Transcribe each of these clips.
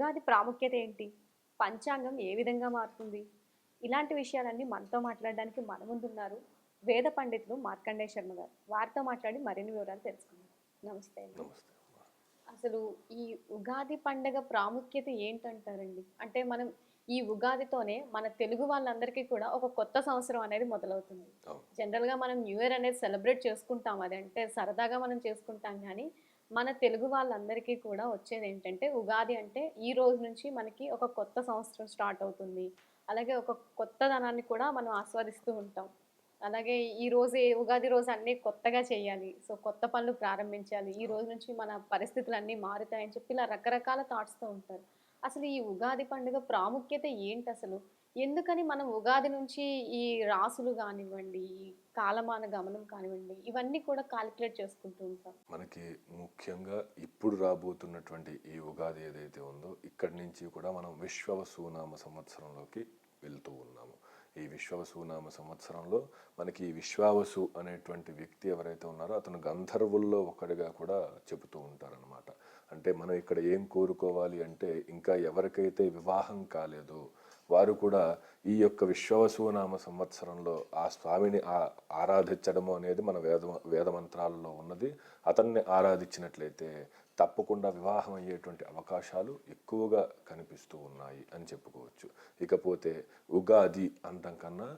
ఉగాది ప్రాముఖ్యత ఏంటి? పంచాంగం ఏ విధంగా మారుతుంది? ఇలాంటి విషయాలన్నీ మనతో మాట్లాడడానికి మన ముందున్నారు వేద పండితులు మార్కండేయ శర్మ గారు. వారితో మాట్లాడి మరిన్ని వివరాలు తెలుసుకుందాం. నమస్తే అసలు ఈ ఉగాది పండగ ప్రాముఖ్యత ఏంటంటారండి? అంటే మనం ఈ ఉగాదితోనే మన తెలుగు వాళ్ళందరికీ కూడా ఒక కొత్త సంవత్సరం అనేది మొదలవుతుంది. జనరల్గా మనం న్యూ ఇయర్ అనేది సెలబ్రేట్ చేసుకుంటాం. అది అంటే సరదాగా మనం చేసుకుంటాం కానీ మన తెలుగు వాళ్ళందరికీ కూడా వచ్చేది ఏంటంటే ఉగాది అంటే ఈ రోజు నుంచి మనకి ఒక కొత్త సంవత్సరం స్టార్ట్ అవుతుంది. అలాగే ఒక కొత్తదనాన్ని కూడా మనం ఆస్వాదిస్తూ ఉంటాం. అలాగే ఈ రోజు ఉగాది రోజు అన్నీ కొత్తగా చేయాలి. సో కొత్త పనులు ప్రారంభించాలి. ఈ రోజు నుంచి మన పరిస్థితులు అన్నీ మారుతాయని చెప్పి ఇలా రకరకాల థాట్స్తో ఉంటారు. అసలు ఈ ఉగాది పండుగ ప్రాముఖ్యత ఏంటి అసలు? ఎందుకని మనం ఉగాది నుంచి ఈ రాసులు కానివ్వండి ఈ కాలమాన గమనం కానివ్వండి ఇవన్నీ కూడా కాలిక్యులేట్ చేసుకుంటూ ఉంటాం. మనకి ముఖ్యంగా ఇప్పుడు రాబోతున్నటువంటి ఈ ఉగాది ఏదైతే ఉందో ఇక్కడి నుంచి కూడా మనం విశ్వవసూనామ సంవత్సరంలోకి వెళ్తూ ఉన్నాము. ఈ విశ్వవసునామ సంవత్సరంలో మనకి ఈ విశ్వావసు అనేటువంటి వ్యక్తి ఎవరైతే ఉన్నారో అతను గంధర్వుల్లో ఒకటిగా కూడా చెబుతూ ఉంటారనమాట అంటే మనం ఇక్కడ ఏం కోరుకోవాలి అంటే ఇంకా ఎవరికైతే వివాహం కాలేదో వారు కూడా ఈ యొక్క విశ్వవసునామ సంవత్సరంలో ఆ స్వామిని ఆ ఆరాధించడము అనేది మన వేద వేదమంత్రాలలో ఉన్నది. అతన్ని ఆరాధించినట్లయితే తప్పకుండా వివాహం అయ్యేటువంటి అవకాశాలు ఎక్కువగా కనిపిస్తూ ఉన్నాయి అని చెప్పుకోవచ్చు. ఇకపోతే ఉగాది అంతం కన్నా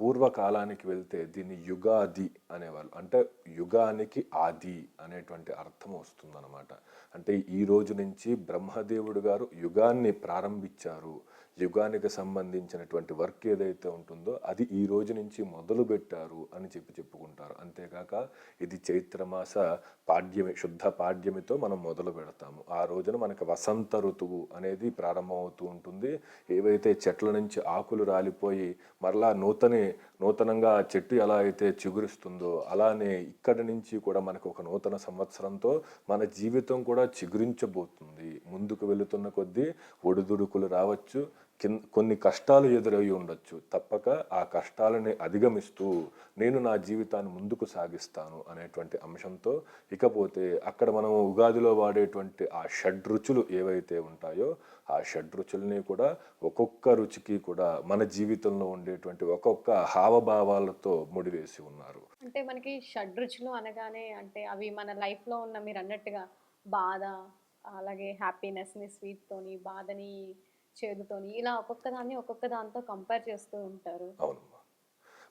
పూర్వకాలానికి వెళ్తే దీన్ని యుగాది అనేవాళ్ళు. అంటే యుగానికి ఆది అనేటువంటి అర్థం వస్తుందన్నమాట. అంటే ఈ రోజు నుంచి బ్రహ్మదేవుడు గారు యుగాన్ని ప్రారంభించారు. యుగానికి సంబంధించినటువంటి వర్క్ ఏదైతే ఉంటుందో అది ఈ రోజు నుంచి మొదలు పెట్టారు అని చెప్పి చెప్పుకుంటారు. అంతేకాక ఇది చైత్రమాస పాడ్యమి శుద్ధ పాడ్యమితో మనం మొదలు పెడతాము. ఆ రోజున మనకి వసంత ఋతువు అనేది ప్రారంభమవుతూ ఉంటుంది. ఏవైతే చెట్ల నుంచి ఆకులు రాలిపోయి మరలా నూతన నూతనంగా ఆ చెట్టు ఎలా అయితే చిగురిస్తుందో అలానే ఇక్కడి నుంచి కూడా మనకు ఒక నూతన సంవత్సరంతో మన జీవితం కూడా చిగురించబోతుంది. ముందుకు వెళుతున్న కొద్దీ ఒడిదుడుకులు రావచ్చు కొన్ని కష్టాలు ఎదురయ్యి ఉండొచ్చు. తప్పక ఆ కష్టాలని అధిగమిస్తూ నేను నా జీవితాన్ని ముందుకు సాగిస్తాను అనేటువంటి అంశంతో ఇకపోతే అక్కడ మనం ఉగాదిలో వాడేటువంటి ఆ షడ్రుచులు ఏవైతే ఉంటాయో ఆ షడ్రుచుల్ని కూడా ఒక్కొక్క రుచికి కూడా మన జీవితంలో ఉండేటువంటి ఒక్కొక్క హావభావాలతో ముడివేసి ఉన్నారు. అంటే మనకి షడ్రుచులు అనగానే అంటే అవి మన లైఫ్లో ఉన్న మీరు అన్నట్టుగా బాధ అలాగే హ్యాపీనెస్ని స్వీట్తోని బాధని చేదుతోని ఇలా ఒక్కొక్క దాన్ని ఒక్కొక్క దాంతో కంపేర్ చేస్తూ ఉంటారు. అవునమ్మా.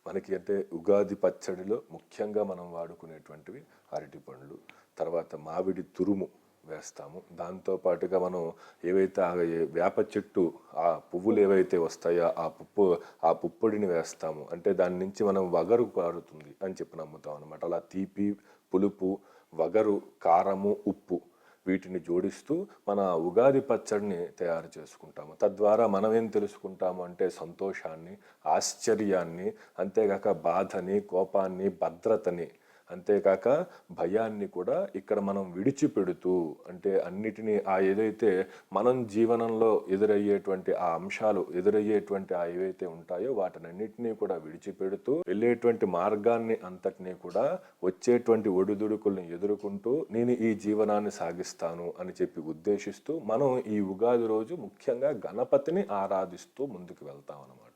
మనకి అంటే ఉగాది పచ్చడిలో ముఖ్యంగా మనం వాడుకునేటువంటివి అరటి పండ్లు తర్వాత మామిడి తురుము వేస్తాము. దాంతో పాటుగా మనం ఏవైతే వేప చెట్టు ఆ పువ్వులు ఏవైతే వస్తాయో ఆ పుప్పు ఆ పుప్పొడిని వేస్తాము. అంటే దాని నుంచి మనం వగరు కారుతుంది అని చెప్పి నమ్ముతాం అనమాట అలా తీపి పులుపు వగరు కారము ఉప్పు వీటిని జోడిస్తూ మన ఉగాది పచ్చడిని తయారు చేసుకుంటాము. తద్వారా మనం ఏం తెలుసుకుంటాము అంటే సంతోషాన్ని ఆశ్చర్యాన్ని అంతేగాక బాధని కోపాన్ని భద్రతని అంతేకాక భయాన్ని కూడా ఇక్కడ మనం విడిచిపెడుతూ అంటే అన్నిటినీ ఆ ఏదైతే మనం జీవనంలో ఎదురయ్యేటువంటి ఆ అంశాలు ఎదురయ్యేటువంటి ఆ ఏవైతే ఉంటాయో వాటినన్నిటినీ కూడా విడిచిపెడుతూ వెళ్ళేటువంటి మార్గాన్ని అంతటినీ కూడా వచ్చేటువంటి ఒడిదుడుకుల్ని ఎదుర్కొంటూ నేను ఈ జీవనాన్ని సాగిస్తాను అని చెప్పి ఉద్దేశిస్తూ మనం ఈ ఉగాది రోజు ముఖ్యంగా గణపతిని ఆరాధిస్తూ ముందుకు వెళ్తాం అన్నమాట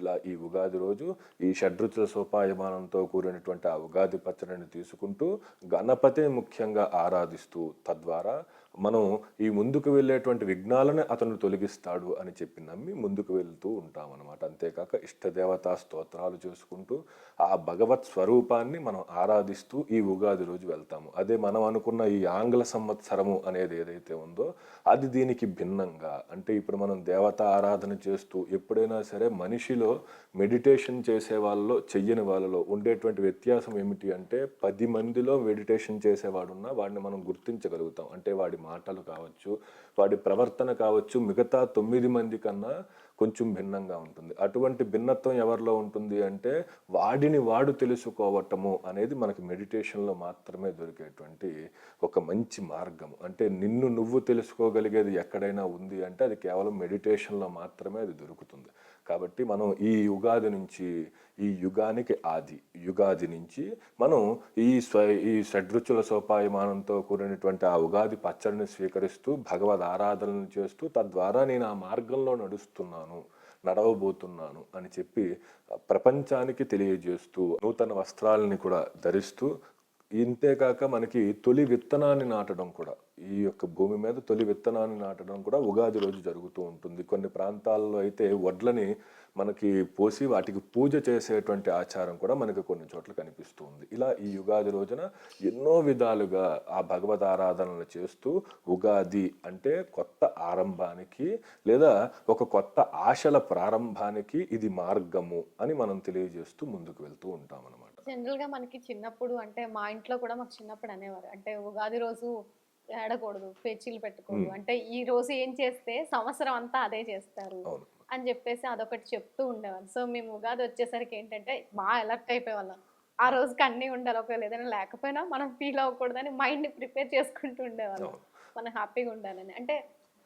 ఇలా ఈ ఉగాది రోజు ఈ షడ్రుచుల సోపాయమానంతో కూడినటువంటి ఆ ఉగాది పచ్చడిని తీసుకుంటూ గణపతిని ముఖ్యంగా ఆరాధిస్తూ తద్వారా మనం ఈ ముందుకు వెళ్ళేటువంటి విఘ్నాలను అతను తొలగిస్తాడు అని చెప్పి నమ్మి ముందుకు వెళ్తూ ఉంటాం అనమాట అంతేకాక ఇష్టదేవతా స్తోత్రాలు చేసుకుంటూ ఆ భగవత్ స్వరూపాన్ని మనం ఆరాధిస్తూ ఈ ఉగాది రోజు వెళ్తాము. అదే మనం అనుకున్న ఈ ఆంగ్ల సంవత్సరము అనేది ఏదైతే ఉందో అది దీనికి భిన్నంగా. అంటే ఇప్పుడు మనం దేవత ఆరాధన చేస్తూ ఎప్పుడైనా సరే మనిషిలో మెడిటేషన్ చేసే వాళ్ళలో చెయ్యని వాళ్ళలో ఉండేటువంటి వ్యత్యాసం ఏమిటి అంటే పది మందిలో మెడిటేషన్ చేసేవాడున్నా వాడిని మనం గుర్తించగలుగుతాం. అంటే వాడి మాటలు కావచ్చు వాడి ప్రవర్తన కావచ్చు మిగతా తొమ్మిది మంది కన్నా కొంచెం భిన్నంగా ఉంటుంది. అటువంటి భిన్నత్వం ఎవరిలో ఉంటుంది అంటే వాడిని వాడు తెలుసుకోవటము అనేది మనకి మెడిటేషన్లో మాత్రమే దొరికేటువంటి ఒక మంచి మార్గం. అంటే నిన్ను నువ్వు తెలుసుకోగలిగేది ఎక్కడైనా ఉంది అంటే అది కేవలం మెడిటేషన్లో మాత్రమే అది దొరుకుతుంది. కాబట్టి మనం ఈ యుగాది నుంచి ఈ యుగానికి ఆది యుగాది నుంచి మనం ఈ స్వ ఈ షడ్రుచుల సోపాయమానంతో కూడినటువంటి ఆ ఉగాది పచ్చడిని స్వీకరిస్తూ భగవద్ ఆరాధనలు చేస్తూ తద్వారా నేను ఆ మార్గంలో నడుస్తున్నాను నడవబోతున్నాను అని చెప్పి ప్రపంచానికి తెలియజేస్తూ నూతన వస్త్రాలని కూడా ధరిస్తూ ఇంతేకాక మనకి తొలి విత్తనాన్ని నాటడం కూడా ఈ యొక్క భూమి మీద తొలి విత్తనాన్ని నాటడం కూడా ఉగాది రోజు జరుగుతూ ఉంటుంది. కొన్ని ప్రాంతాల్లో అయితే వడ్లని మనకి పోసి వాటికి పూజ చేసేటువంటి ఆచారం కూడా మనకి కొన్ని చోట్ల కనిపిస్తూ ఉంది ఇలా ఈ యుగాది రోజున ఎన్నో విధాలుగా ఆ భగవద్ ఆరాధనలు చేస్తూ ఉగాది అంటే కొత్త ఆరంభానికి లేదా ఒక కొత్త ఆశల ప్రారంభానికి ఇది మార్గము అని మనం తెలియజేస్తూ ముందుకు వెళ్తూ ఉంటాం జనరల్గా మనకి చిన్నప్పుడు అంటే మా ఇంట్లో కూడా మాకు చిన్నప్పుడు అనేవారు. అంటే ఉగాది రోజు ఏడకూడదు పేచీలు పెట్టకూడదు అంటే ఈ రోజు ఏం చేస్తే సంవత్సరం అంతా అదే చేస్తారు అని చెప్పేసి అదొకటి చెప్తూ ఉండేవారు. సో మేము ఉగాది వచ్చేసరికి ఏంటంటే బాగా అలర్ట్ అయిపోయేవాళ్ళం. ఆ రోజుకి అన్నీ ఉండాలి ఒకవేళ ఏదైనా లేకపోయినా మనం ఫీల్ అవ్వకూడదని మైండ్ ప్రిపేర్ చేసుకుంటూ ఉండేవాళ్ళం. మనం హ్యాపీగా ఉండాలని. అంటే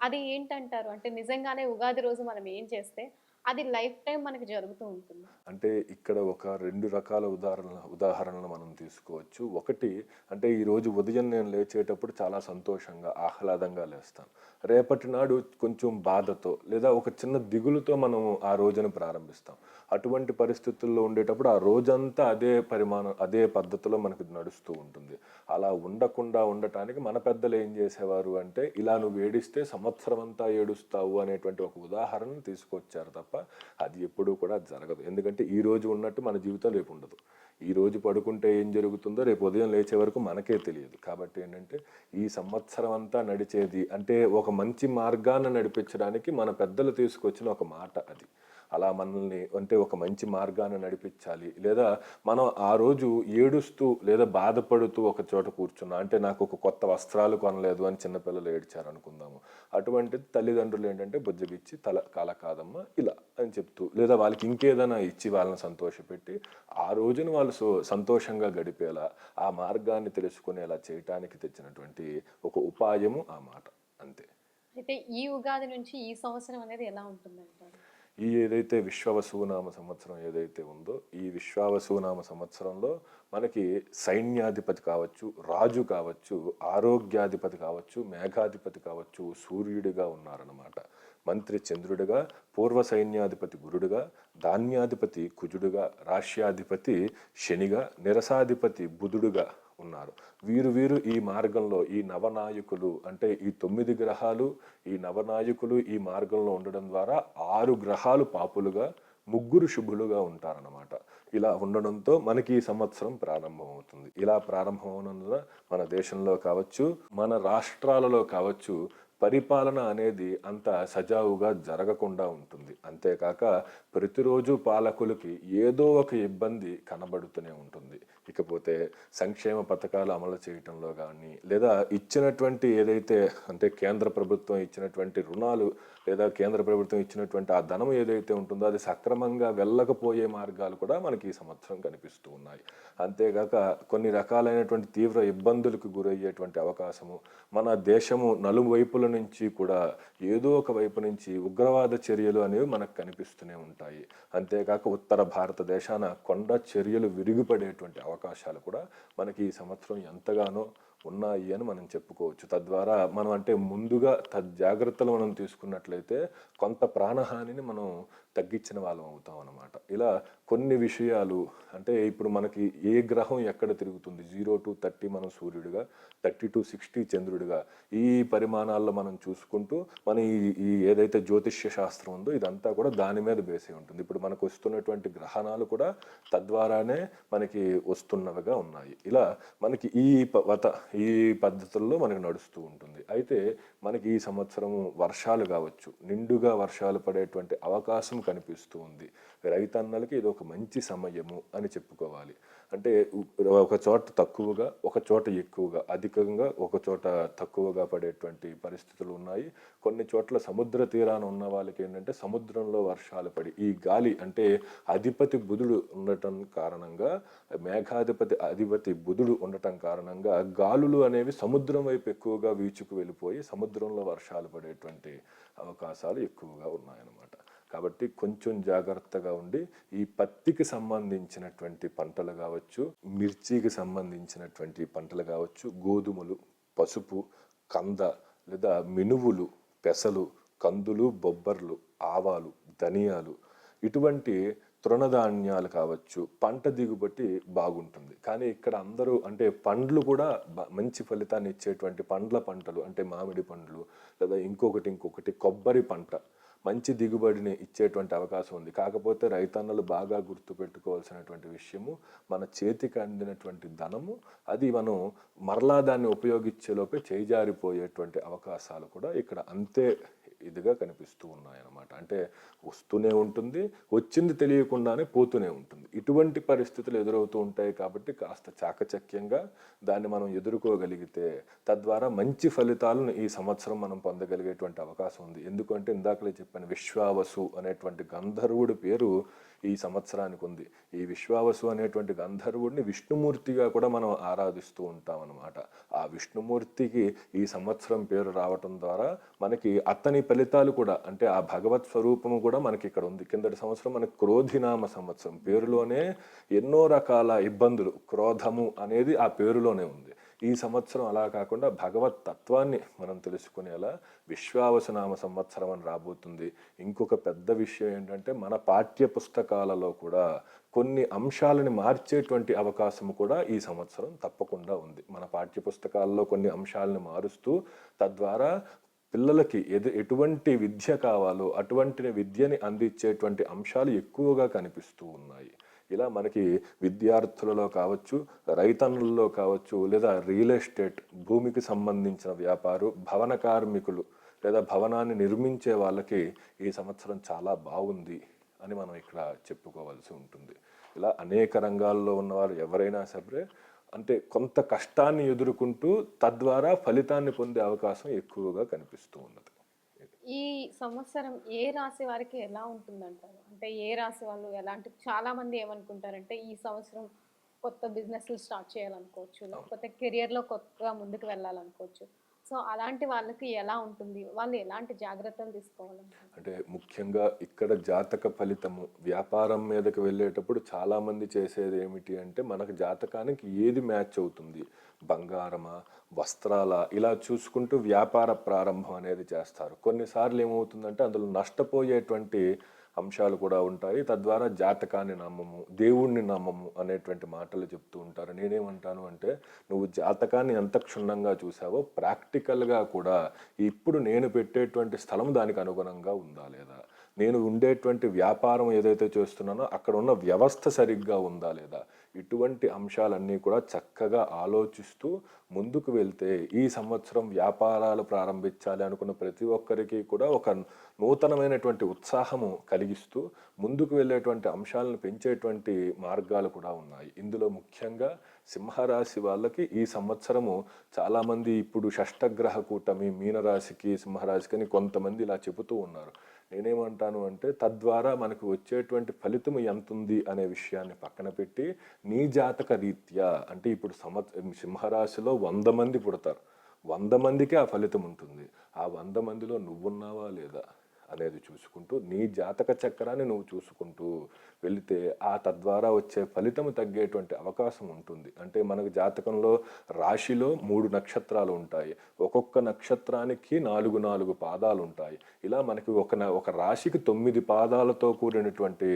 అది ఏంటంటారు? అంటే నిజంగానే ఉగాది రోజు మనం ఏం చేస్తే అది లైఫ్ టైం మనకి జరుగుతూ ఉంటుంది. అంటే ఇక్కడ ఒక రెండు రకాల ఉదాహరణ ఉదాహరణలు మనం తీసుకోవచ్చు. ఒకటి అంటే ఈ రోజు ఉదయం నేను లేచేటప్పుడు చాలా సంతోషంగా ఆహ్లాదంగా లేస్తాను. రేపటి నాడు కొంచెం బాధతో లేదా ఒక చిన్న దిగులుతో మనం ఆ రోజును ప్రారంభిస్తాం. అటువంటి పరిస్థితుల్లో ఉండేటప్పుడు ఆ రోజంతా అదే పరిమాణం అదే పద్ధతిలో మనకు నడుస్తూ ఉంటుంది. అలా ఉండకుండా ఉండటానికి మన పెద్దలు ఏం చేసేవారు అంటే ఇలా నువ్వు ఏడిస్తే సంవత్సరం అంతా ఏడుస్తావు అనేటువంటి ఒక ఉదాహరణ తీసుకొచ్చారు తప్ప అది ఎప్పుడూ కూడా జరగదు. ఎందుకంటే ఈ రోజు ఉన్నట్టు మన జీవితం రేపు ఉండదు. ఈ రోజు పడుకుంటే ఏం జరుగుతుందో రేపు ఉదయం లేచే వరకు మనకే తెలియదు. కాబట్టి ఏంటంటే ఈ సంవత్సరం అంతా నడిచేది అంటే ఒక మంచి మార్గాన్ని నడిపించడానికి మన పెద్దలు తీసుకొచ్చిన ఒక మాట అది. అలా మనల్ని అంటే ఒక మంచి మార్గాన్ని నడిపించాలి. లేదా మనం ఆ రోజు ఏడుస్తూ లేదా బాధపడుతూ ఒక చోట కూర్చున్నా అంటే నాకు ఒక కొత్త వస్త్రాలు కొనలేదు అని చిన్నపిల్లలు ఏడ్చారు అనుకుందాము. అటువంటి తల్లిదండ్రులు ఏంటంటే బుజ్జగిచ్చి తల కాల కాదమ్మా ఇలా అని చెప్తూ లేదా వాళ్ళకి ఇంకేదైనా ఇచ్చి వాళ్ళని సంతోషపెట్టి ఆ రోజున వాళ్ళు సో సంతోషంగా గడిపేలా ఆ మార్గాన్ని తెలుసుకునేలా చేయటానికి తెచ్చినటువంటి ఒక ఉపాయము ఆ మాట. అంతే. అయితే ఈ ఉగాది నుంచి ఈ సంవత్సరం అనేది ఎలా ఉంటుందంటారు? ఈ ఏదైతే విశ్వవసునామ సంవత్సరం ఏదైతే ఉందో ఈ విశ్వావసునామ సంవత్సరంలో మనకి సైన్యాధిపతి కావచ్చు రాజు కావచ్చు ఆరోగ్యాధిపతి కావచ్చు మేఘాధిపతి కావచ్చు సూర్యుడిగా ఉన్నారన్నమాట. మంత్రి చంద్రుడిగా పూర్వ సైన్యాధిపతి గురుడుగా ధాన్యాధిపతి కుజుడుగా రాష్యాధిపతి శనిగా నిరసాధిపతి బుధుడుగా ఉన్నారు. వీరు వీరు ఈ మార్గంలో ఈ నవనాయకులు అంటే ఈ తొమ్మిది గ్రహాలు ఈ నవనాయకులు ఈ మార్గంలో ఉండడం ద్వారా ఆరు గ్రహాలు పాపులుగా ముగ్గురు శుభులుగా ఉంటారన్నమాట. ఇలా ఉండడంతో మనకి ఈ సంవత్సరం ప్రారంభమవుతుంది. ఇలా ప్రారంభం మన దేశంలో కావచ్చు మన రాష్ట్రాలలో కావచ్చు పరిపాలన అనేది అంత సజావుగా జరగకుండా ఉంటుంది. అంతేకాక ప్రతిరోజు పాలకులకి ఏదో ఒక ఇబ్బంది కనబడుతూనే ఉంటుంది. ఇకపోతే సంక్షేమ పథకాలు అమలు చేయటంలో కానీ లేదా ఇచ్చినటువంటి ఏదైతే అంటే కేంద్ర ప్రభుత్వం ఇచ్చినటువంటి రుణాలు లేదా కేంద్ర ప్రభుత్వం ఇచ్చినటువంటి ఆ ధనం ఏదైతే ఉంటుందో అది సక్రమంగా వెళ్ళకపోయే మార్గాలు కూడా మనకి ఈ సంవత్సరం కనిపిస్తూ ఉన్నాయి. అంతేగాక కొన్ని రకాలైనటువంటి తీవ్ర ఇబ్బందులకు గురయ్యేటువంటి అవకాశము మన దేశము నలువైపుల నుంచి కూడా ఏదో ఒక వైపు నుంచి ఉగ్రవాద చర్యలు అనేవి మనకు కనిపిస్తూనే ఉంటాయి. అంతేకాక ఉత్తర భారతదేశాన కొండ చర్యలు విరిగిపడేటువంటి అవకాశాలు కూడా మనకి ఈ సంవత్సరం ఎంతగానో ఉన్నాయి అని మనం చెప్పుకోవచ్చు. తద్వారా మనం అంటే ముందుగా తద్జాగ్రత్తలు మనం తీసుకున్నట్లయితే కొంత ప్రాణహానిని మనం తగ్గించిన వాళ్ళం అవుతాం అనమాట ఇలా కొన్ని విషయాలు అంటే ఇప్పుడు మనకి ఏ గ్రహం ఎక్కడ తిరుగుతుంది? జీరో టు థర్టీ మనం సూర్యుడిగా థర్టీ టు సిక్స్టీ చంద్రుడిగా ఈ పరిమాణాల్లో మనం చూసుకుంటూ మన ఈ ఈ ఏదైతే జ్యోతిష్య శాస్త్రం ఉందో ఇదంతా కూడా దాని మీద బేసి ఉంటుంది. ఇప్పుడు మనకు వస్తున్నటువంటి గ్రహణాలు కూడా తద్వారానే మనకి వస్తున్నవిగా ఉన్నాయి. ఇలా మనకి ఈ వత ఈ పద్ధతుల్లో మనకి నడుస్తూ ఉంటుంది. అయితే మనకి ఈ సంవత్సరం వర్షాలు కావచ్చు నిండుగా వర్షాలు పడేటువంటి అవకాశం కనిపిస్తూ ఉంది రైతన్నలకి ఇది ఒక మంచి సమయము అని చెప్పుకోవాలి. అంటే ఒక చోట తక్కువగా ఒక చోట ఎక్కువగా అధికంగా ఒక చోట తక్కువగా పడేటువంటి పరిస్థితులు ఉన్నాయి. కొన్ని చోట్ల సముద్ర తీరాన ఉన్న వాళ్ళకి ఏంటంటే సముద్రంలో వర్షాలు పడి ఈ గాలి అంటే అధిపతి బుధుడు ఉండటం కారణంగా మేఘాధిపతి అధిపతి బుధుడు ఉండటం కారణంగా గాలులు అనేవి సముద్రం వైపు ఎక్కువగా వీచుకు వెళ్ళిపోయి సముద్రంలో వర్షాలు పడేటువంటి అవకాశాలు ఎక్కువగా ఉన్నాయన్నమాట. కాబట్టి కొంచెం జాగ్రత్తగా ఉండి ఈ పత్తికి సంబంధించినటువంటి పంటలు కావచ్చు మిర్చికి సంబంధించినటువంటి పంటలు కావచ్చు గోధుమలు పసుపు కంద లేదా మినువులు పెసలు కందులు బొబ్బర్లు ఆవాలు ధనియాలు ఇటువంటి తృణధాన్యాలు కావచ్చు పంట దిగుబడి బాగుంటుంది. కానీ ఇక్కడ అందరూ అంటే పండ్లు కూడా మంచి ఫలితాన్ని ఇచ్చేటువంటి పండ్ల పంటలు అంటే మామిడి పండ్లు లేదా ఇంకొకటి ఇంకొకటి కొబ్బరి పంట మంచి దిగుబడిని ఇచ్చేటువంటి అవకాశం ఉంది. కాకపోతే రైతన్నలు బాగా గుర్తుపెట్టుకోవాల్సినటువంటి విషయము మన చేతికి అందినటువంటి ధనము అది మనం మరలా దాన్ని ఉపయోగించేలోపే చేజారిపోయేటువంటి అవకాశాలు కూడా ఇక్కడ అంతే ఇదిగా కనిపిస్తూ ఉన్నాయన్నమాట. అంటే వస్తూనే ఉంటుంది వచ్చింది తెలియకుండానే పోతూనే ఉంటుంది. ఇటువంటి పరిస్థితులు ఎదురవుతూ ఉంటాయి కాబట్టి కాస్త చాకచక్యంగా దాన్ని మనం ఎదుర్కోగలిగితే తద్వారా మంచి ఫలితాలను ఈ సంవత్సరం మనం పొందగలిగేటువంటి అవకాశం ఉంది. ఎందుకంటే ఇందాకలే చెప్పాను విశ్వావసు అనేటువంటి గంధర్వుడి పేరు ఈ సంవత్సరానికి ఉంది. ఈ విశ్వావసు అనేటువంటి గంధర్వుడిని విష్ణుమూర్తిగా కూడా మనం ఆరాధిస్తూ ఉంటాం అనమాట ఆ విష్ణుమూర్తికి ఈ సంవత్సరం పేరు రావటం ద్వారా మనకి అతని ఫలితాలు కూడా అంటే ఆ భగవత్ స్వరూపము కూడా మనకి ఇక్కడ ఉంది. కిందటి సంవత్సరం మనకి క్రోధినామ సంవత్సరం. పేరులోనే ఎన్నో రకాల ఇబ్బందులు క్రోధము అనేది ఆ పేరులోనే ఉంది. ఈ సంవత్సరం అలా కాకుండా భగవత్ తత్వాన్ని మనం తెలుసుకునేలా విశ్వావసనామ సంవత్సరం అని రాబోతుంది. ఇంకొక పెద్ద విషయం ఏంటంటే మన పాఠ్య పుస్తకాలలో కూడా కొన్ని అంశాలని మార్చేటువంటి అవకాశం కూడా ఈ సంవత్సరం తప్పకుండా ఉంది. మన పాఠ్య పుస్తకాల్లో కొన్ని అంశాలను మారుస్తూ తద్వారా పిల్లలకి ఎదు ఎటువంటి విద్య కావాలో అటువంటి విద్యని అందించేటువంటి అంశాలు ఎక్కువగా కనిపిస్తూ ఉన్నాయి. ఇలా మనకి విద్యార్థులలో కావచ్చు రైతన్నుల్లో కావచ్చు లేదా రియల్ ఎస్టేట్ భూమికి సంబంధించిన వ్యాపారు భవన కార్మికులు లేదా భవనాన్ని నిర్మించే వాళ్ళకి ఈ సంవత్సరం చాలా బాగుంది అని మనం ఇక్కడ చెప్పుకోవాల్సి ఉంటుంది. ఇలా అనేక రంగాల్లో ఉన్నవారు ఎవరైనా సరే అంటే కొంత కష్టాన్ని ఎదుర్కొంటూ తద్వారా ఫలితాన్ని పొందే అవకాశం ఎక్కువగా కనిపిస్తూ ఉన్నది. ఈ సంవత్సరం ఏ రాశి వారికి ఎలా ఉంటుందంటారు? అంటే ఏ రాశి వాళ్ళు ఎలాంటి చాలా మంది ఏమనుకుంటారంటే ఈ సంవత్సరం కొత్త బిజినెస్లు స్టార్ట్ చేయాలనుకోవచ్చు లేకపోతే కెరియర్లో కొత్తగా ముందుకు వెళ్ళాలనుకోవచ్చు. సో అలాంటి వాళ్ళకి ఎలా ఉంటుంది? వాళ్ళు ఎలాంటి జాగ్రత్తలు తీసుకోవాలి అంటే ముఖ్యంగా ఇక్కడ జాతక ఫలితము వ్యాపారం మీదకి వెళ్ళేటప్పుడు చాలా మంది చేసేది ఏమిటి అంటే మనకు జాతకానికి ఏది మ్యాచ్ అవుతుంది? బంగారమా వస్త్రాల? ఇలా చూసుకుంటూ వ్యాపార ప్రారంభం అనేది చేస్తారు. కొన్నిసార్లు ఏమవుతుందంటే అందులో నష్టపోయేటువంటి అంశాలు కూడా ఉంటాయి. తద్వారా జాతకాన్ని నమ్మము దేవుణ్ణి నమ్మము అనేటువంటి మాటలు చెప్తూ ఉంటారు. నేనేమంటాను అంటే నువ్వు జాతకాన్ని ఎంత క్షుణ్ణంగా చూసావో ప్రాక్టికల్గా కూడా ఇప్పుడు నేను పెట్టేటువంటి స్థలం దానికి అనుగుణంగా ఉందా లేదా? నేను ఉండేటువంటి వ్యాపారం ఏదైతే చేస్తున్నానో అక్కడ ఉన్న వ్యవస్థ సరిగ్గా ఉందా లేదా? ఇటువంటి అంశాలన్నీ కూడా చక్కగా ఆలోచిస్తూ ముందుకు వెళ్తే ఈ సంవత్సరం వ్యాపారాలు ప్రారంభించాలి అనుకున్న ప్రతి ఒక్కరికి కూడా ఒక నూతనమైనటువంటి ఉత్సాహము కలిగిస్తూ ముందుకు వెళ్ళేటువంటి అంశాలను పెంచేటువంటి మార్గాలు కూడా ఉన్నాయి. ఇందులో ముఖ్యంగా సింహరాశి వాళ్ళకి ఈ సంవత్సరము చాలామంది ఇప్పుడు షష్టగ్రహ కూటమి మీనరాశికి సింహరాశికి అని కొంతమంది ఇలా చెబుతూ ఉన్నారు. నేనేమంటాను అంటే తద్వారా మనకు వచ్చేటువంటి ఫలితం ఎంత ఉంది అనే విషయాన్ని పక్కన పెట్టి నీ జాతక రీత్యా అంటే ఇప్పుడు సంవత్స సింహరాశిలో వంద మంది పుడతారు. వంద మందికి ఆ ఫలితం ఉంటుంది ఆ వంద మందిలో నువ్వున్నావా లేదా? అనేది చూసుకుంటూ నీ జాతక చక్రాన్ని నువ్వు చూసుకుంటూ వెళితే ఆ తద్వారా వచ్చే ఫలితం తగ్గేటువంటి అవకాశం ఉంటుంది. అంటే మనకు జాతకంలో రాశిలో మూడు నక్షత్రాలు ఉంటాయి. ఒక్కొక్క నక్షత్రానికి నాలుగు నాలుగు పాదాలు ఉంటాయి. ఇలా మనకి ఒక ఒక రాశికి తొమ్మిది పాదాలతో కూడినటువంటి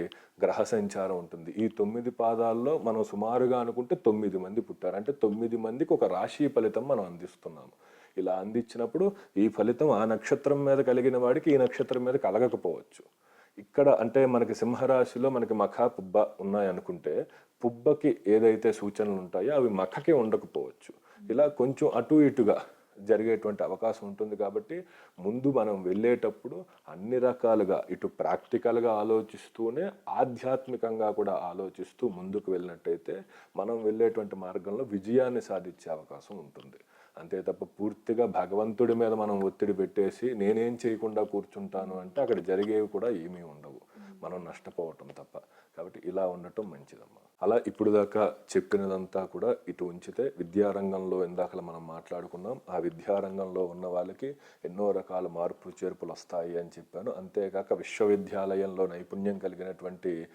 గ్రహ సంచారం ఉంటుంది. ఈ తొమ్మిది పాదాల్లో మనం సుమారుగా అనుకుంటే తొమ్మిది మంది పుట్టారు. అంటే తొమ్మిది మందికి ఒక రాశి ఫలితం మనం అందిస్తున్నాము. ఇలా అందించినప్పుడు ఈ ఫలితం ఆ నక్షత్రం మీద కలిగిన వాడికి ఈ నక్షత్రం మీద కలగకపోవచ్చు. ఇక్కడ అంటే మనకి సింహరాశిలో మనకి మఖ పుబ్బ ఉన్నాయనుకుంటే పుబ్బకి ఏదైతే సూచనలు ఉంటాయో అవి మఖకి ఉండకపోవచ్చు. ఇలా కొంచెం అటు ఇటుగా జరిగేటువంటి అవకాశం ఉంటుంది కాబట్టి ముందు మనం వెళ్ళేటప్పుడు అన్ని రకాలుగా ఇటు ప్రాక్టికల్గా ఆలోచిస్తూనే ఆధ్యాత్మికంగా కూడా ఆలోచిస్తూ ముందుకు వెళ్ళినట్టయితే మనం వెళ్ళేటువంటి మార్గంలో విజయాన్ని సాధించే అవకాశం ఉంటుంది. అంతే తప్ప పూర్తిగా భగవంతుడి మీద మనం ఒత్తిడి పెట్టేసి నేనేం చేయకుండా కూర్చుంటాను అంటే అక్కడ జరిగేవి కూడా ఏమీ ఉండవు. మనం నష్టపోవటం తప్ప. కాబట్టి ఇలా ఉండటం మంచిదమ్మా. అలా ఇప్పుడు దాకా చెప్పినదంతా కూడా ఇటు ఉంచితే విద్యారంగంలో ఇందాక మనం మాట్లాడుకున్నాం. ఆ విద్యారంగంలో ఉన్న వాళ్ళకి ఎన్నో రకాల మార్పులు చేర్పులు వస్తాయి అని చెప్పాను. అంతేకాక విశ్వవిద్యాలయంలో నైపుణ్యం కలిగినటువంటి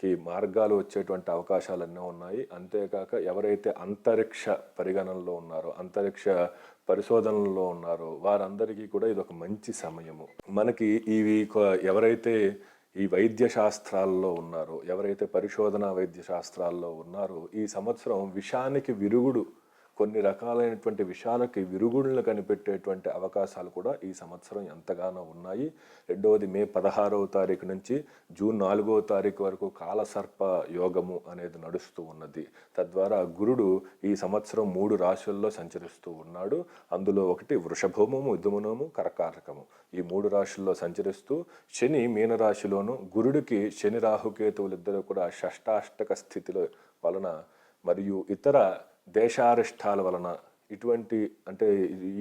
కి మార్గాలు వచ్చేటువంటి అవకాశాలు అన్నీ ఉన్నాయి. అంతేకాక ఎవరైతే అంతరిక్ష పరిగణనలో ఉన్నారో అంతరిక్ష పరిశోధనలో ఉన్నారో వారందరికీ కూడా ఇది ఒక మంచి సమయము. మనకి ఇవి ఎవరైతే ఈ వైద్య శాస్త్రాల్లో ఉన్నారో ఎవరైతే పరిశోధన వైద్య శాస్త్రాల్లో ఉన్నారో ఈ సంవత్సరం విషానికి విరుగుడు కొన్ని రకాలైనటువంటి విషయాలకి విరుగుడులను కనిపెట్టేటువంటి అవకాశాలు కూడా ఈ సంవత్సరం ఎంతగానో ఉన్నాయి. రెండవది మే పదహారవ తారీఖు నుంచి జూన్ నాలుగవ తారీఖు వరకు కాలసర్ప యోగము అనేది నడుస్తూ ఉన్నది. తద్వారా గురుడు ఈ సంవత్సరం మూడు రాశుల్లో సంచరిస్తూ ఉన్నాడు. అందులో ఒకటి వృషభోమము మిథునము కరకారకము. ఈ మూడు రాశుల్లో సంచరిస్తూ శని మీనరాశిలోను గురుడికి శని రాహుకేతువులు ఇద్దరు కూడా షష్టాష్టక స్థితిలో వలన మరియు ఇతర దేశారిష్టాల వలన ఇటువంటి అంటే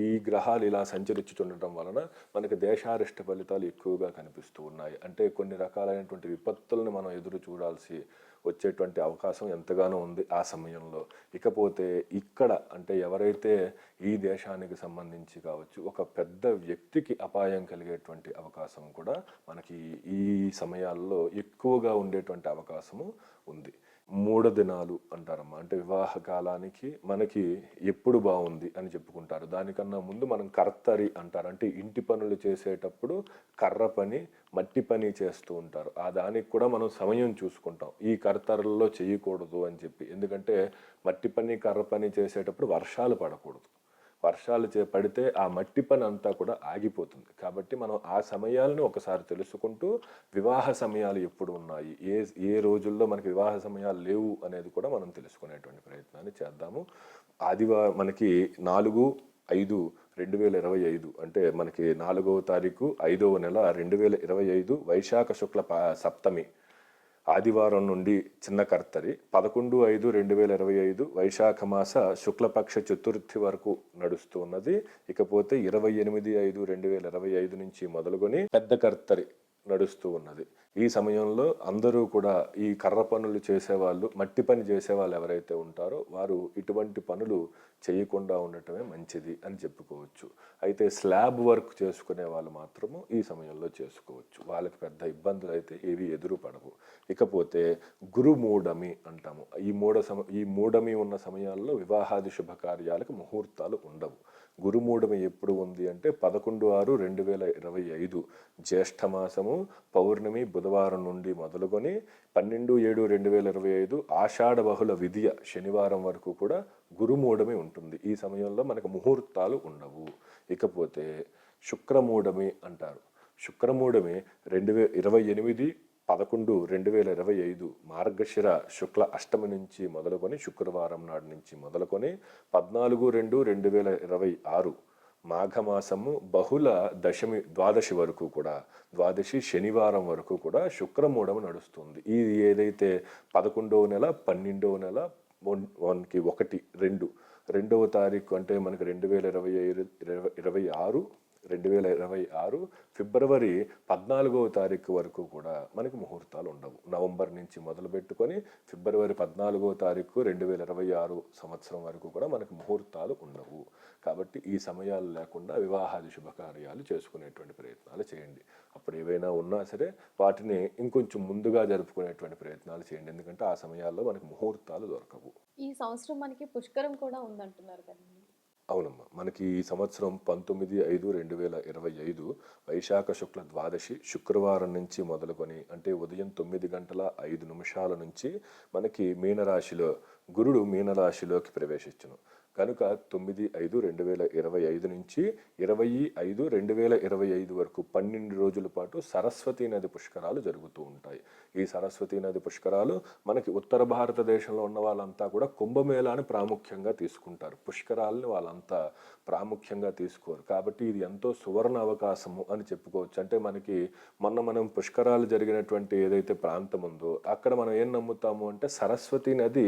ఈ గ్రహాలు ఇలా సంచరించుతుండటం వలన మనకి దేశారిష్ట ఫలితాలు ఎక్కువగా కనిపిస్తూ ఉన్నాయి. అంటే కొన్ని రకాలైనటువంటి విపత్తులను మనం ఎదురు చూడాల్సి వచ్చేటువంటి అవకాశం ఎంతగానో ఉంది ఆ సమయంలో. ఇకపోతే ఇక్కడ అంటే ఎవరైతే ఈ దేశానికి సంబంధించి కావచ్చు ఒక పెద్ద వ్యక్తికి అపాయం కలిగేటువంటి అవకాశం కూడా మనకి ఈ సమయాల్లో ఎక్కువగా ఉండేటువంటి అవకాశము ఉంది. మూఢ దినాలు అంటారమ్మా. అంటే వివాహ కాలానికి మనకి ఎప్పుడు బాగుంది అని చెప్పుకుంటారు. దానికన్నా ముందు మనం కర్తరి అంటారు. అంటే ఇంటి పనులు చేసేటప్పుడు కర్ర పని మట్టి పని చేస్తూ ఉంటారు. ఆ దానికి కూడా మనం సమయం చూసుకుంటాం. ఈ కర్తరల్లో చేయకూడదు అని చెప్పి. ఎందుకంటే మట్టి పని కర్ర పని చేసేటప్పుడు వర్షాలు పడకూడదు. వర్షాలు చే పడితే ఆ మట్టి పని అంతా కూడా ఆగిపోతుంది. కాబట్టి మనం ఆ సమయాలను ఒకసారి తెలుసుకుంటూ వివాహ సమయాలు ఎప్పుడు ఉన్నాయి? ఏ ఏ రోజుల్లో మనకి వివాహ సమయాలు లేవు అనేది కూడా మనం తెలుసుకునేటువంటి ప్రయత్నాన్ని చేద్దాము. ఆదివారం మనకి నాలుగు ఐదు రెండు వేల ఇరవై ఐదు అంటే మనకి నాలుగవ తారీఖు ఐదవ నెల రెండు వేల ఇరవై ఐదు వైశాఖ శుక్ల సప్తమి. ఆదివారం నుండి చిన్న కర్తరి. పదకొండు ఐదు రెండు వేల ఇరవై ఐదు వైశాఖ మాస శుక్లపక్ష చతుర్థి వరకు నడుస్తూ ఉన్నది. ఇకపోతే ఇరవై ఎనిమిది ఐదు రెండు వేల ఇరవై ఐదు నుంచి మొదలుకొని పెద్ద కర్తరి నడుస్తూ ఉన్నది. ఈ సమయంలో అందరూ కూడా ఈ కర్ర పనులు చేసేవాళ్ళు మట్టి పని చేసేవాళ్ళు ఎవరైతే ఉంటారో వారు ఇటువంటి పనులు చేయకుండా ఉండటమే మంచిది అని చెప్పుకోవచ్చు. అయితే స్లాబ్ వర్క్ చేసుకునే వాళ్ళు మాత్రము ఈ సమయంలో చేసుకోవచ్చు. వాళ్ళకి పెద్ద ఇబ్బందులు అయితే ఏవి ఎదురు పడవు. ఇకపోతే గురు మూఢమి అంటాము. ఈ మూఢ సమ ఈ మూఢమి ఉన్న సమయాల్లో వివాహాది శుభకార్యాలకు ముహూర్తాలు ఉండవు. గురుమూఢమి ఎప్పుడు ఉంది అంటే పదకొండు ఆరు రెండు వేల ఇరవై ఐదు. జ్యేష్ఠ మాసము పౌర్ణమి బుధవారం నుండి మొదలుకొని పన్నెండు ఏడు రెండు వేల ఇరవై ఐదు ఆషాఢ బహుళ విధియ శనివారం వరకు కూడా గురుమూఢమి ఉంటుంది. ఈ సమయంలో మనకు ముహూర్తాలు ఉండవు. ఇకపోతే శుక్రమూఢమి అంటారు. శుక్రమూఢమి రెండు వే ఇరవై ఎనిమిది పదకొండు రెండు వేల ఇరవై ఐదు మార్గశిర శుక్ల అష్టమి నుంచి మొదలుకొని శుక్రవారం నాడు నుంచి మొదలుకొని పద్నాలుగు రెండు రెండు వేల ఇరవై ఆరు మాఘమాసము బహుళ దశమి ద్వాదశి వరకు కూడా ద్వాదశి శనివారం వరకు కూడా శుక్రమూఢము నడుస్తుంది. ఇది ఏదైతే పదకొండవ నెల పన్నెండవ నెల వన్- వన్కి ఒకటి రెండు రెండవ తారీఖు అంటే మనకి రెండు వేల ఇరవై ఐదు ఇరవై ఇరవై ఆరు రెండు వేల ఇరవై ఆరు ఫిబ్రవరి పద్నాలుగవ తారీఖు వరకు కూడా మనకి ముహూర్తాలు ఉండవు. నవంబర్ నుంచి మొదలు పెట్టుకొని ఫిబ్రవరి పద్నాలుగవ తారీఖు రెండు వేల ఇరవై ఆరు సంవత్సరం వరకు కూడా మనకి ముహూర్తాలు ఉండవు. కాబట్టి ఈ సమయాలు లేకుండా వివాహాది శుభకార్యాలు చేసుకునేటువంటి ప్రయత్నాలు చేయండి. అప్పుడు ఏవైనా ఉన్నా సరే వాటిని ఇంకొంచెం ముందుగా జరుపుకునేటువంటి ప్రయత్నాలు చేయండి. ఎందుకంటే ఆ సమయాల్లో మనకి ముహూర్తాలు దొరకవు. ఈ సంవత్సరం మనకి పుష్కరం కూడా ఉందంటున్నారు కదండి. అవునమ్మా. మనకి ఈ సంవత్సరం పంతొమ్మిది ఐదు రెండు వేల ఇరవై ఐదు వైశాఖ శుక్ల ద్వాదశి శుక్రవారం నుంచి మొదలుకొని అంటే ఉదయం తొమ్మిది గంటల ఐదు నిమిషాల నుంచి మనకి మీనరాశిలో గురుడు మీనరాశిలోకి ప్రవేశించును. కనుక తొమ్మిది ఐదు రెండు వేల ఇరవై ఐదు నుంచి ఇరవై ఐదు రెండు వేల ఇరవై ఐదు వరకు పన్నెండు రోజుల పాటు సరస్వతీ నది పుష్కరాలు జరుగుతూ ఉంటాయి. ఈ సరస్వతీ నది పుష్కరాలు మనకి ఉత్తర భారతదేశంలో ఉన్న వాళ్ళంతా కూడా కుంభమేళాని ప్రాముఖ్యంగా తీసుకుంటారు. పుష్కరాలని వాళ్ళంతా ప్రాముఖ్యంగా తీసుకోరు. కాబట్టి ఇది ఎంతో సువర్ణ అవకాశము అని చెప్పుకోవచ్చు. అంటే మనకి మొన్న మనం పుష్కరాలు జరిగినటువంటి ఏదైతే ప్రాంతం ఉందో అక్కడ మనం ఏం నమ్ముతాము అంటే సరస్వతి నది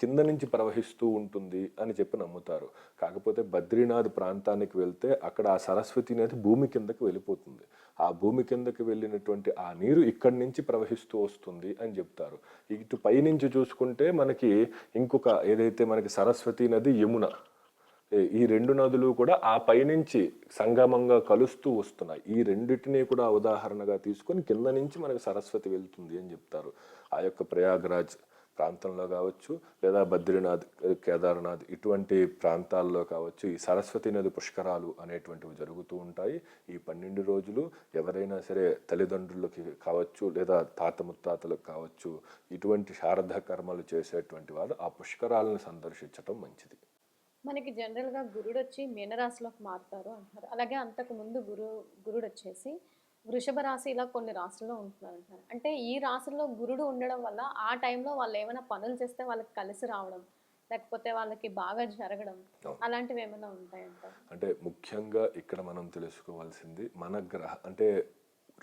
కింద నుంచి ప్రవహిస్తూ ఉంటుంది అని చెప్పి నమ్ముతారు. కాకపోతే బద్రీనాథ్ ప్రాంతానికి వెళ్తే అక్కడ ఆ సరస్వతి నది భూమి కిందకి వెళ్ళిపోతుంది. ఆ భూమి కిందకి వెళ్ళినటువంటి ఆ నీరు ఇక్కడి నుంచి ప్రవహిస్తూ వస్తుంది అని చెప్తారు. ఇటు పైనుంచి చూసుకుంటే మనకి ఇంకొక ఏదైతే మనకి సరస్వతి నది యమున ఈ రెండు నదులు కూడా ఆ పైనుంచి సంగమంగా కలుస్తూ వస్తున్నాయి. ఈ రెండింటినీ కూడా ఉదాహరణగా తీసుకొని కింద నుంచి మనకి సరస్వతి వెళ్తుంది అని చెప్తారు. ఆ యొక్క ప్రయాగరాజ్ ప్రాంతంలో కావచ్చు లేదా బద్రీనాథ్ కేదార్నాథ్ ఇటువంటి ప్రాంతాల్లో కావచ్చు ఈ సరస్వతి నది పుష్కరాలు అనేటువంటివి జరుగుతూ ఉంటాయి. ఈ పన్నెండు రోజులు ఎవరైనా సరే తల్లిదండ్రులకి కావచ్చు లేదా తాత ముత్తాతలకు కావచ్చు ఇటువంటి శారద కర్మలు చేసేటువంటి వారు ఆ పుష్కరాలను సందర్శించటం మంచిది. మనకి జనరల్గా గురుడు వచ్చి మీనరాశిలోకి మారుతారు అంటారు అలాగే అంతకు ముందు గురు గురుడు వచ్చేసి వృషభ రాశి ఇలా కొన్ని రాశుల్లో ఉంటున్నారు అంటే ఈ రాశుల్లో గురుడు ఉండడం వల్ల ఆ టైంలో వాళ్ళు ఏమైనా పనులు చేస్తే వాళ్ళకి కలిసి రావడం లేకపోతే వాళ్ళకి బాగా జరగడం. అలాంటివి ఏమైనా ఉంటాయంటారు అంటే ముఖ్యంగా ఇక్కడ మనం తెలుసుకోవాల్సింది మన గ్రహ అంటే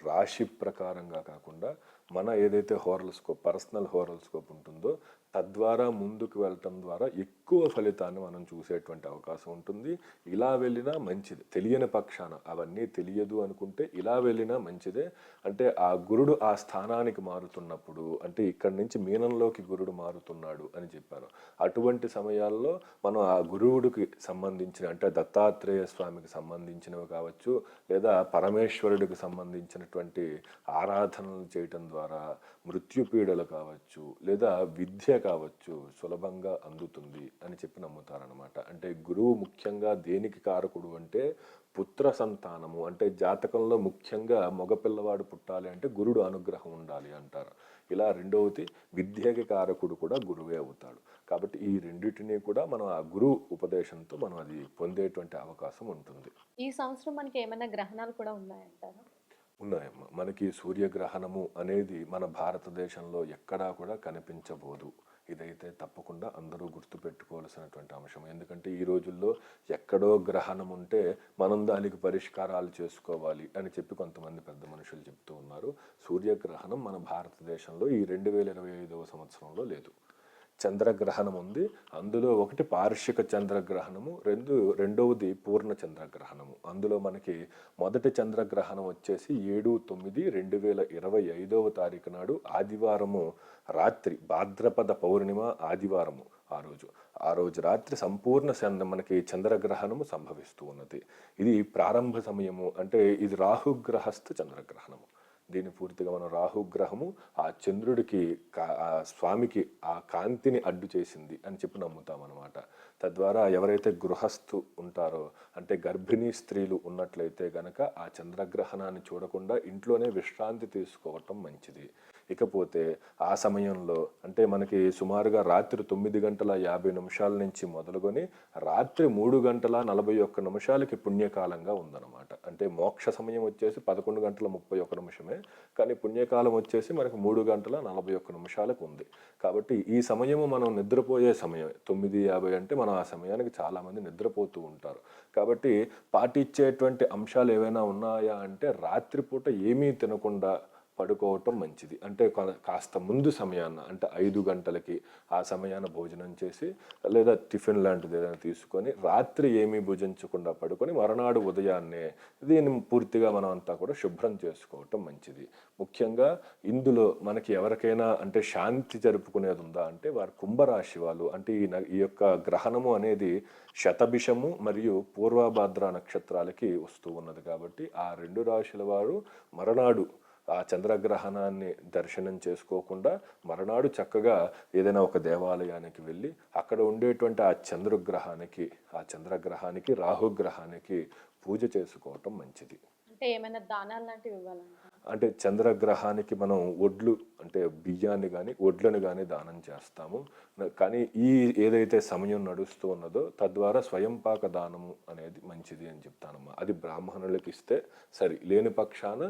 రాశి ప్రకారంగా కాకుండా మన ఏదైతే హోరల్స్కోప్ పర్సనల్ హోరల్స్కోప్ ఉంటుందో తద్వారా ముందుకు వెళ్ళటం ద్వారా ఎక్కువ ఫలితాన్ని మనం చూసేటువంటి అవకాశం ఉంటుంది. ఇలా వెళ్ళినా మంచిది. తెలియని పక్షాన అవన్నీ తెలియదు అనుకుంటే ఇలా వెళ్ళినా మంచిదే. అంటే ఆ గురుడు ఆ స్థానానికి మారుతున్నప్పుడు అంటే ఇక్కడి నుంచి మీనంలోకి గురుడు మారుతున్నాడు అని చెప్పాను అటువంటి సమయాల్లో మనం ఆ గురువుడికి సంబంధించిన అంటే దత్తాత్రేయ స్వామికి సంబంధించినవి కావచ్చు లేదా పరమేశ్వరుడికి సంబంధించినటువంటి ఆరాధనలు చేయటం ద్వారా మృత్యుపీడలు కావచ్చు లేదా విద్య కావచ్చు సులభంగా అందుతుంది. అని చెప్పి నమ్ముతారనమాట అంటే గురువు ముఖ్యంగా దేనికి కారకుడు అంటే పుత్ర సంతానము. అంటే జాతకంలో ముఖ్యంగా మగపిల్లవాడు పుట్టాలి అంటే గురుడు అనుగ్రహం ఉండాలి అంటారు. ఇలా రెండవది విద్యకి కారకుడు కూడా గురువే అవుతాడు. కాబట్టి ఈ రెండింటినీ కూడా మనం ఆ గురువు ఉపదేశంతో మనం అది పొందేటువంటి అవకాశం ఉంటుంది. ఈ సంవత్సరం మనకి ఏమైనా గ్రహణాలు కూడా ఉన్నాయంటారా? ఉన్నాయమ్మ. మనకి సూర్యగ్రహణము అనేది మన భారతదేశంలో ఎక్కడా కూడా కనిపించబోదు. ఇదైతే తప్పకుండా అందరూ గుర్తుపెట్టుకోవాల్సినటువంటి అంశం. ఎందుకంటే ఈ రోజుల్లో ఎక్కడో గ్రహణం ఉంటే మనం దానికి పరిష్కారాలు చేసుకోవాలి అని చెప్పి కొంతమంది పెద్ద మనుషులు చెప్తూ ఉన్నారు. సూర్యగ్రహణం మన భారతదేశంలో ఈ రెండు వేల ఇరవై ఐదవ సంవత్సరంలో లేదు. చంద్రగ్రహణం ఉంది. అందులో ఒకటి పార్షిక చంద్రగ్రహణము రెండు రెండవది పూర్ణ చంద్రగ్రహణము. అందులో మనకి మొదటి చంద్రగ్రహణం వచ్చేసి ఏడు తొమ్మిది రెండు వేల ఇరవై ఐదవ తారీఖు నాడు ఆదివారము రాత్రి భాద్రపద పౌర్ణిమ ఆదివారము ఆ రోజు. ఆ రోజు రాత్రి సంపూర్ణ చంద్ర మనకి చంద్రగ్రహణము సంభవిస్తూ ఉన్నది. ఇది ప్రారంభ సమయము అంటే ఇది రాహుగ్రహస్థ చంద్రగ్రహణము. దీన్ని పూర్తిగా మనం రాహుగ్రహము ఆ చంద్రుడికి ఆ స్వామికి ఆ కాంతిని అడ్డు చేసింది అని చెప్పి నమ్ముతాం అనమాట తద్వారా ఎవరైతే గృహస్థు ఉంటారో అంటే గర్భిణీ స్త్రీలు ఉన్నట్లయితే గనక ఆ చంద్రగ్రహణాన్ని చూడకుండా ఇంట్లోనే విశ్రాంతి తీసుకోవటం మంచిది. ఇకపోతే ఆ సమయంలో అంటే మనకి సుమారుగా రాత్రి తొమ్మిది గంటల యాభై నిమిషాల నుంచి మొదలుకొని రాత్రి మూడు గంటల నలభై ఒక్క నిమిషాలకి పుణ్యకాలంగా ఉందన్నమాట. అంటే మోక్ష సమయం వచ్చేసి పదకొండు గంటల ముప్పై ఒక్క నిమిషమే కానీ పుణ్యకాలం వచ్చేసి మనకి మూడు గంటల నలభై ఒక్క నిమిషాలకు ఉంది. కాబట్టి ఈ సమయము మనం నిద్రపోయే సమయం తొమ్మిది యాభై అంటే మనం ఆ సమయానికి చాలామంది నిద్రపోతూ ఉంటారు. కాబట్టి పాటించేటువంటి అంశాలు ఏవైనా ఉన్నాయా అంటే రాత్రిపూట ఏమీ తినకుండా పడుకోవటం మంచిది. అంటే కాస్త ముందు సమయాన అంటే ఐదు గంటలకి ఆ సమయాన భోజనం చేసి లేదా టిఫిన్ లాంటిది ఏదైనా తీసుకొని రాత్రి ఏమీ భుజించకుండా పడుకొని మరునాడు ఉదయాన్నే దీన్ని పూర్తిగా మనం అంతా కూడా శుభ్రం చేసుకోవటం మంచిది. ముఖ్యంగా ఇందులో మనకి ఎవరికైనా అంటే శాంతి జరుపుకునేది ఉందా అంటే వారు కుంభరాశి వాళ్ళు అంటే ఈ న- ఈ యొక్క గ్రహణము అనేది శతభిషము మరియు పూర్వభాద్ర నక్షత్రాలకి వస్తూ ఉన్నది కాబట్టి ఆ రెండు రాశుల వారు మరనాడు ఆ చంద్రగ్రహణాన్ని దర్శనం చేసుకోకుండా మరునాడు చక్కగా ఏదైనా ఒక దేవాలయానికి వెళ్ళి అక్కడ ఉండేటువంటి ఆ చంద్రగ్రహానికి ఆ చంద్రగ్రహానికి రాహుగ్రహానికి పూజ చేసుకోవటం మంచిది. అంటే ఏమైనా దానాలు లాంటివి అంటే చంద్రగ్రహానికి మనం ఒడ్లు అంటే బియ్యాన్ని కానీ ఒడ్లను కానీ దానం చేస్తాము. కానీ ఈ ఏదైతే సమయం నడుస్తూ ఉన్నదో తద్వారా స్వయంపాక దానము అనేది మంచిది అని చెప్తానమ్మా. అది బ్రాహ్మణులకి ఇస్తే సరి లేని పక్షాన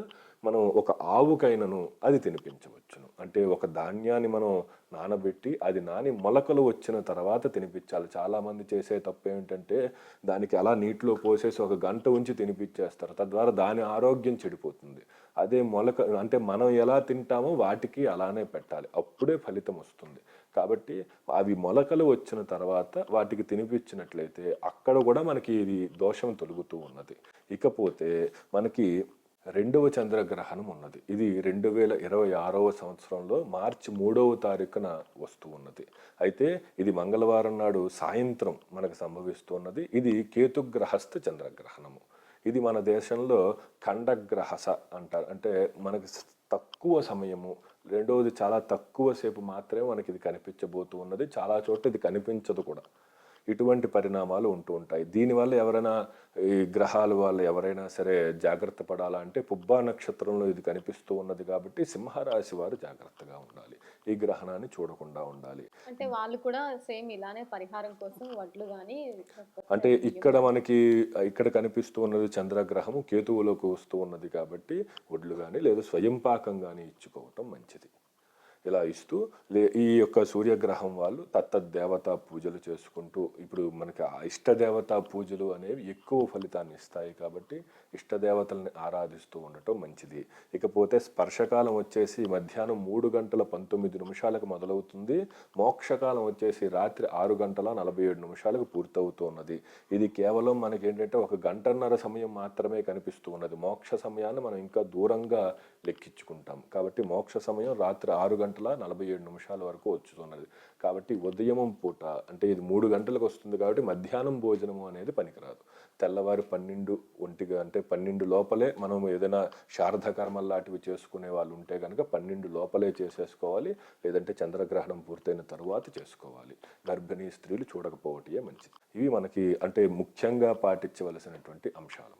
మనం ఒక ఆవుకైనను అది తినిపించవచ్చును. అంటే ఒక ధాన్యాన్ని మనం నానబెట్టి అది నాని మొలకలు వచ్చిన తర్వాత తినిపించాలి. చాలామంది చేసే తప్పు ఏమిటంటే దానికి అలా నీటిలో పోసేసి ఒక గంట ఉంచి తినిపించేస్తారు. తద్వారా దాని ఆరోగ్యం చెడిపోతుంది. అదే మొలక అంటే మనం ఎలా తింటామో వాటికి అలానే పెట్టాలి. అప్పుడే ఫలితం వస్తుంది. కాబట్టి అవి మొలకలు వచ్చిన తర్వాత వాటికి తినిపించినట్లయితే అక్కడ కూడా మనకి ఇది దోషం తొలుగుతూ ఉన్నది. ఇకపోతే మనకి రెండవ చంద్రగ్రహణం ఉన్నది. ఇది రెండు వేల ఇరవై ఆరవ సంవత్సరంలో మార్చి మూడవ తారీఖున వస్తూ ఉన్నది. అయితే ఇది మంగళవారం నాడు సాయంత్రం మనకు సంభవిస్తున్నది. ఇది కేతుగ్రహస్థ చంద్రగ్రహణము. ఇది మన దేశంలో ఖండగ్రహస అంటారు. అంటే మనకి తక్కువ సమయము రెండవది చాలా తక్కువ సేపు మాత్రమే మనకి ఇది కనిపించబోతూ ఉన్నది. చాలా చోట్ల ఇది కనిపించదు కూడా. ఇటువంటి పరిణామాలు ఉంటూ ఉంటాయి. దీనివల్ల ఎవరైనా ఈ గ్రహాల వాళ్ళు ఎవరైనా సరే జాగ్రత్త పడాలా అంటే పుబ్బా నక్షత్రంలో ఇది కనిపిస్తూ ఉన్నది కాబట్టి సింహరాశి వారు జాగ్రత్తగా ఉండాలి. ఈ గ్రహణాన్ని చూడకుండా ఉండాలి. అంటే వాళ్ళు కూడా సేమ్ ఇలానే పరిహారం కోసం వడ్లు కానీ అంటే ఇక్కడ మనకి ఇక్కడ కనిపిస్తూ ఉన్నది చంద్రగ్రహము కేతువులోకి వస్తూ ఉన్నది కాబట్టి ఒడ్లు కానీ లేదా స్వయం పాకం కానీ ఇచ్చుకోవటం మంచిది. ఇలా ఇస్తూ లే ఈ యొక్క సూర్యగ్రహం వాళ్ళు తత్తద్దేవత పూజలు చేసుకుంటూ ఇప్పుడు మనకి ఆ ఇష్ట పూజలు అనేవి ఎక్కువ ఫలితాన్ని ఇస్తాయి కాబట్టి ఇష్టదేవతల్ని ఆరాధిస్తూ ఉండటం మంచిది. ఇకపోతే స్పర్శకాలం వచ్చేసి మధ్యాహ్నం మూడు గంటల పంతొమ్మిది నిమిషాలకు మొదలవుతుంది. మోక్షకాలం వచ్చేసి రాత్రి ఆరు గంటల నలభై ఏడు నిమిషాలకు పూర్తవుతున్నది ఇది కేవలం మనకి ఏంటంటే ఒక గంటన్నర సమయం మాత్రమే కనిపిస్తూ ఉన్నది. మోక్ష సమయాన్ని మనం ఇంకా దూరంగా లెక్కించుకుంటాం. కాబట్టి మోక్ష సమయం రాత్రి ఆరు గంటల నలభై ఏడు నిమిషాల వరకు వచ్చుతున్నది. కాబట్టి ఉదయం పూట అంటే ఇది మూడు గంటలకు వస్తుంది కాబట్టి మధ్యాహ్నం భోజనము అనేది పనికిరాదు. తెల్లవారు పన్నెండు ఒంటిగా అంటే పన్నెండు లోపలే మనం ఏదైనా శారద లాంటివి చేసుకునే వాళ్ళు ఉంటే కనుక పన్నెండు లోపలే చేసేసుకోవాలి. లేదంటే చంద్రగ్రహణం పూర్తయిన తరువాత చేసుకోవాలి. గర్భిణీ స్త్రీలు చూడకపోవటమే మంచిది. ఇవి మనకి అంటే ముఖ్యంగా పాటించవలసినటువంటి అంశాలు.